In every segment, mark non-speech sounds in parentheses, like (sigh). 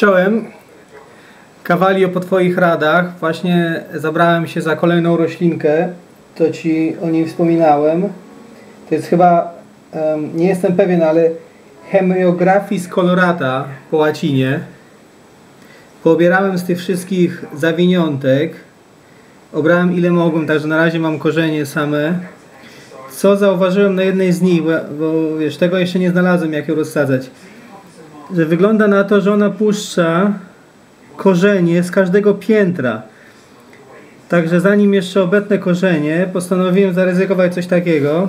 Czołem. Kawalio po Twoich radach. Właśnie zabrałem się za kolejną roślinkę. To Ci o niej wspominałem. To jest chyba, em, nie jestem pewien, ale Hemiographis colorata po łacinie. Poobierałem z tych wszystkich zawiniątek. Obrałem ile mogłem, także na razie mam korzenie same. Co zauważyłem na jednej z nich, bo, bo wiesz, tego jeszcze nie znalazłem, jak ją rozsadzać. Że wygląda na to, że ona puszcza korzenie z każdego piętra. Także zanim jeszcze obetnę korzenie, postanowiłem zaryzykować coś takiego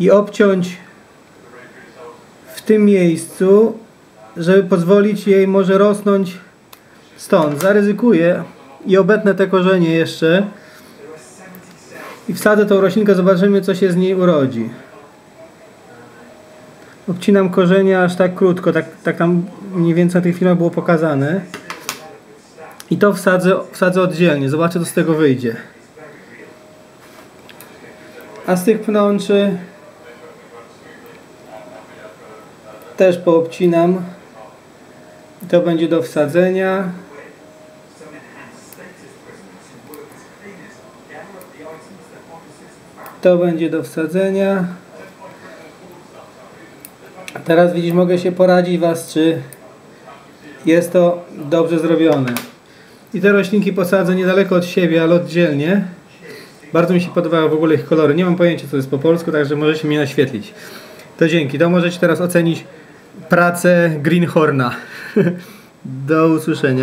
i obciąć w tym miejscu, żeby pozwolić jej może rosnąć stąd. Zaryzykuję i obetnę te korzenie jeszcze i wsadzę tą roślinkę, zobaczymy co się z niej urodzi. Obcinam korzenie aż tak krótko, tak, tak tam mniej więcej na tych filmach było pokazane. I to wsadzę, wsadzę oddzielnie, zobaczę co z tego wyjdzie. A z tych pnączy też poobcinam. To będzie do wsadzenia. To będzie do wsadzenia. Teraz widzisz, mogę się poradzić Was, czy jest to dobrze zrobione. I te roślinki posadzę niedaleko od siebie, ale oddzielnie. Bardzo mi się podobały w ogóle ich kolory. Nie mam pojęcia, co jest po polsku, także możecie mnie naświetlić. To dzięki. To możecie teraz ocenić pracę Greenhorna. (laughs) Do usłyszenia.